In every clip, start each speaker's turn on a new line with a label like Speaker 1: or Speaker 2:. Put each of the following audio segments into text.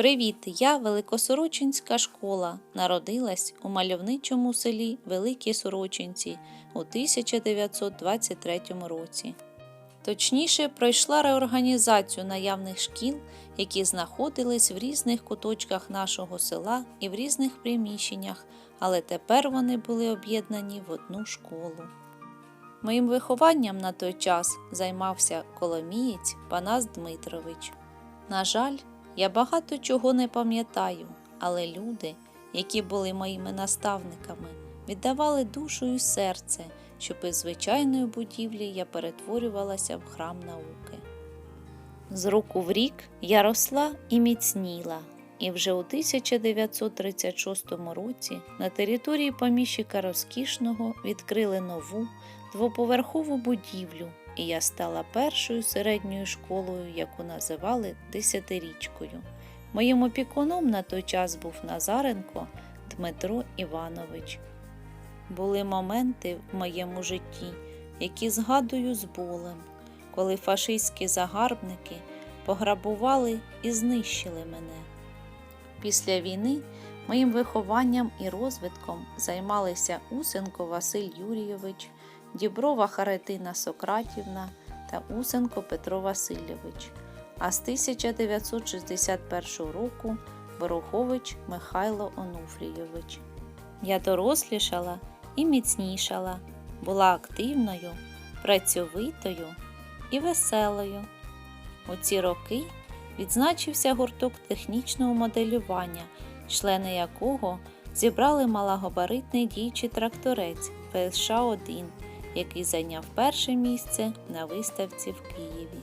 Speaker 1: Привіт! Я Великосорочинська школа. Народилась у мальовничому селі Великі Сорочинці у 1923 році. Точніше, пройшла реорганізацію наявних шкіл, які знаходились в різних куточках нашого села і в різних приміщеннях, але тепер вони були об'єднані в одну школу. Моїм вихованням на той час займався коломієць Панас Дмитрович. На жаль, я багато чого не пам'ятаю, але люди, які були моїми наставниками, віддавали душу і серце, щоб із звичайної будівлі я перетворювалася в храм науки. З року в рік я росла і міцніла, і вже у 1936 році на території поміщика Розкішного відкрили нову двоповерхову будівлю, і я стала першою середньою школою, яку називали десятирічкою. Моїм опікуном на той час був Назаренко Дмитро Іванович. Були моменти в моєму житті, які згадую з болем, коли фашистські загарбники пограбували і знищили мене. Після війни моїм вихованням і розвитком займалися Усенко Василь Юрійович, Діброва Харитина Сократівна та Усенко Петро Васильович, а з 1961 року Борохович Михайло Онуфрійович. Я дорослішала і міцнішала, була активною, працьовитою і веселою. У ці роки відзначився гурток технічного моделювання, члени якого зібрали малогабаритний діючий тракторець ПСШ-1, який зайняв перше місце на виставці в Києві.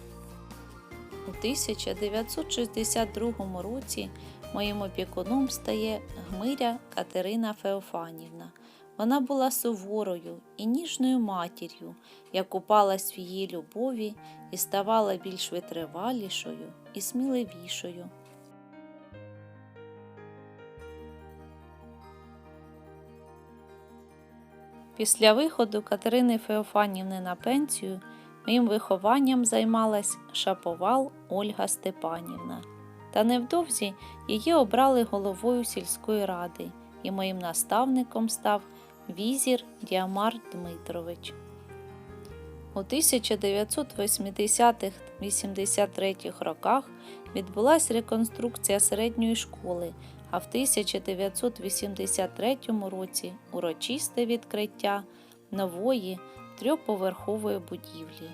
Speaker 1: У 1962 році моїм опікуном стає Гмиря Катерина Феофанівна. Вона була суворою і ніжною матір'ю, як купалась в її любові і ставала більш витривалішою і сміливішою. Після виходу Катерини Феофанівни на пенсію моїм вихованням займалась Шаповал Ольга Степанівна. Та невдовзі її обрали головою сільської ради, і моїм наставником став Візір Діамар Дмитрович. У 1980-83 роках відбулася реконструкція середньої школи, а в 1983 році урочисте відкриття нової трьохповерхової будівлі.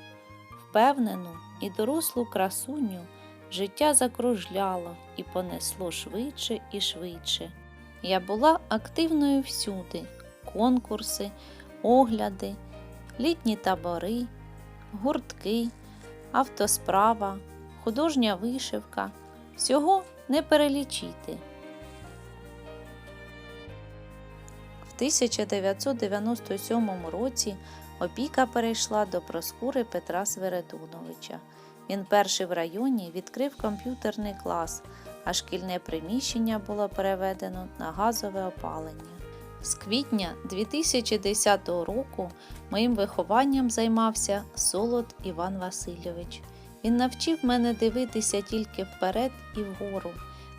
Speaker 1: Впевнену і дорослу красуню життя закружляло і понесло швидше і швидше. Я була активною всюди: конкурси, огляди, літні табори, гуртки, автосправа, художня вишивка. Всього не перелічити. В 1997 році опіка перейшла до проскури Петра Свередуновича. Він перший в районі відкрив комп'ютерний клас, а шкільне приміщення було переведено на газове опалення. З квітня 2010 року моїм вихованням займався Солод Іван Васильович. Він навчив мене дивитися тільки вперед і вгору,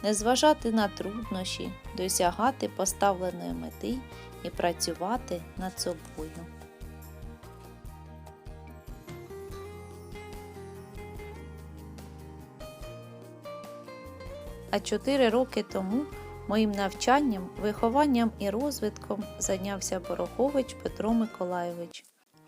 Speaker 1: не зважати на труднощі, досягати поставленої мети і працювати над собою. А чотири роки тому моїм навчанням, вихованням і розвитком зайнявся Борохович Петро Миколайович.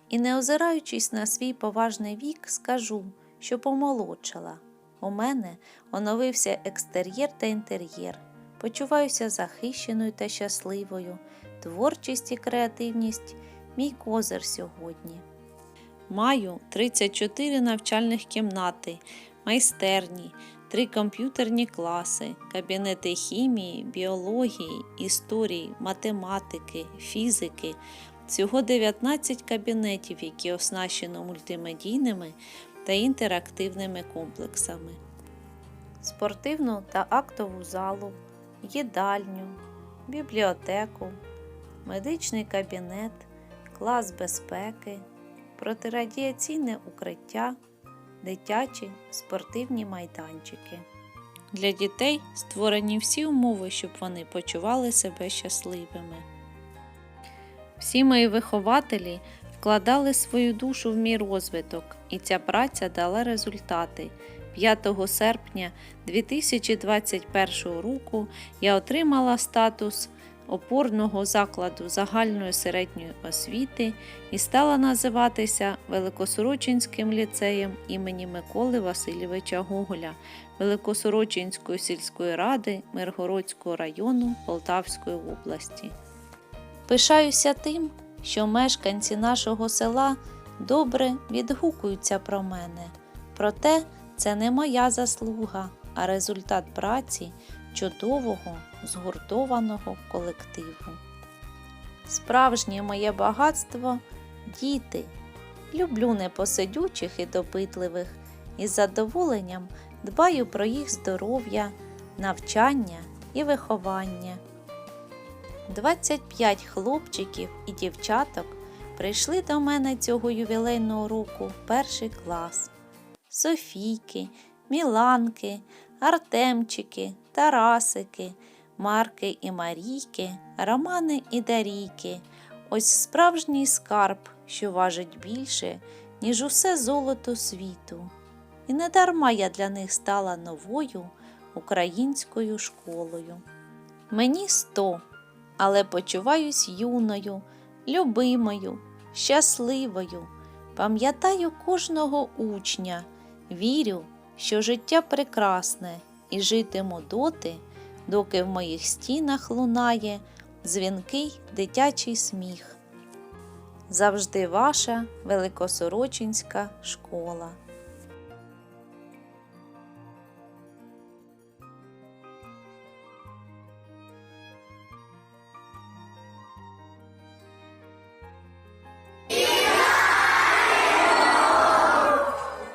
Speaker 1: І не озираючись на свій поважний вік, скажу, що помолодшала. У мене оновився екстер'єр та інтер'єр. Почуваюся захищеною та щасливою. Творчість і креативність мій козир сьогодні. Маю 34 навчальних кімнати, майстерні, три комп'ютерні класи, кабінети хімії, біології, історії, математики, фізики. Всього 19 кабінетів, які оснащено мультимедійними та інтерактивними комплексами. Спортивну та актову залу, їдальню, бібліотеку, медичний кабінет, клас безпеки, протирадіаційне укриття, дитячі спортивні майданчики. Для дітей створені всі умови, щоб вони почували себе щасливими. Всі мої вихователі вкладали свою душу в мій розвиток, і ця праця дала результати. 5 серпня 2021 року я отримала статус опорного закладу загальної середньої освіти і стала називатися Великосорочинським ліцеєм імені Миколи Васильовича Гоголя Великосорочинської сільської ради Миргородського району Полтавської області. Пишаюся тим, що мешканці нашого села добре відгукуються про мене. Проте це не моя заслуга, а результат праці чудового згуртованого колективу. Справжнє моє багатство діти. Люблю непосидючих і допитливих, і з задоволенням дбаю про їх здоров'я, навчання і виховання. 25 хлопчиків і дівчаток прийшли до мене цього ювілейного року в перший клас. Софійки, Міланки, Артемчики, Тарасики, Марки і Марійки, Романи і Дарійки. Ось справжній скарб, що важить більше, ніж усе золото світу. І не дарма я для них стала новою українською школою. Мені сто, але почуваюсь юною, любимою, щасливою. Пам'ятаю кожного учня, вірю, що життя прекрасне і житиму доти, доки в моїх стінах лунає дзвінкий дитячий сміх. Завжди ваша великосорочинська школа.